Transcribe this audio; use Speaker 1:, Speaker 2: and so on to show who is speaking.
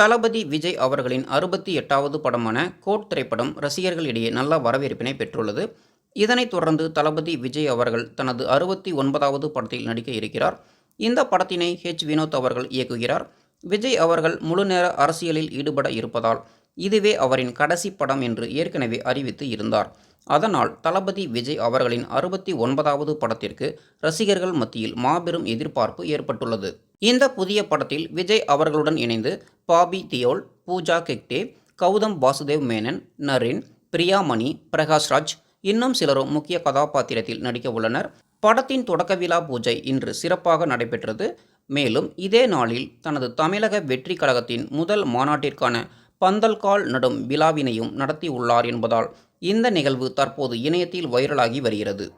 Speaker 1: தளபதி விஜய் அவர்களின் அறுபத்தி எட்டாவது படமான கோட் திரைப்படம் ரசிகர்களிடையே நல்ல வரவேற்பினை பெற்றுள்ளது. இதனைத் தொடர்ந்து தளபதி விஜய் அவர்கள் தனது அறுபத்தி ஒன்பதாவது படத்தில் நடிக்க இருக்கிறார். இந்த படத்தினை ஹெச் வினோத் அவர்கள் இயக்குகிறார். விஜய் அவர்கள் முழுநேர அரசியலில் ஈடுபட இருப்பதால் இதுவே அவரின் கடைசி படம் என்று ஏற்கனவே அறிவித்து இருந்தார். அதனால் தளபதி விஜய் அவர்களின் அறுபத்தி ஒன்பதாவது படத்திற்கு ரசிகர்கள் மத்தியில் மாபெரும் எதிர்பார்ப்பு ஏற்பட்டுள்ளது. இந்த புதிய படத்தில் விஜய் அவர்களுடன் இணைந்து பாபி தியோல் பூஜா கெக்டே கௌதம் வாசுதேவ் மேனன் நரின் பிரியாமணி பிரகாஷ்ராஜ் இன்னும் சிலரும் முக்கிய கதாபாத்திரத்தில் நடிக்க உள்ளனர். படத்தின் தொடக்க விழா பூஜை இன்று சிறப்பாக நடைபெற்றது. மேலும் இதே நாளில் தனது தமிழக வெற்றி கழகத்தின் முதல் மாநாட்டிற்கான பந்தல்கால் நடும் விழாவினையும் நடத்தியுள்ளார் என்பதால் இந்த நிகழ்வு தற்போது இணையத்தில் வைரலாகி வருகிறது.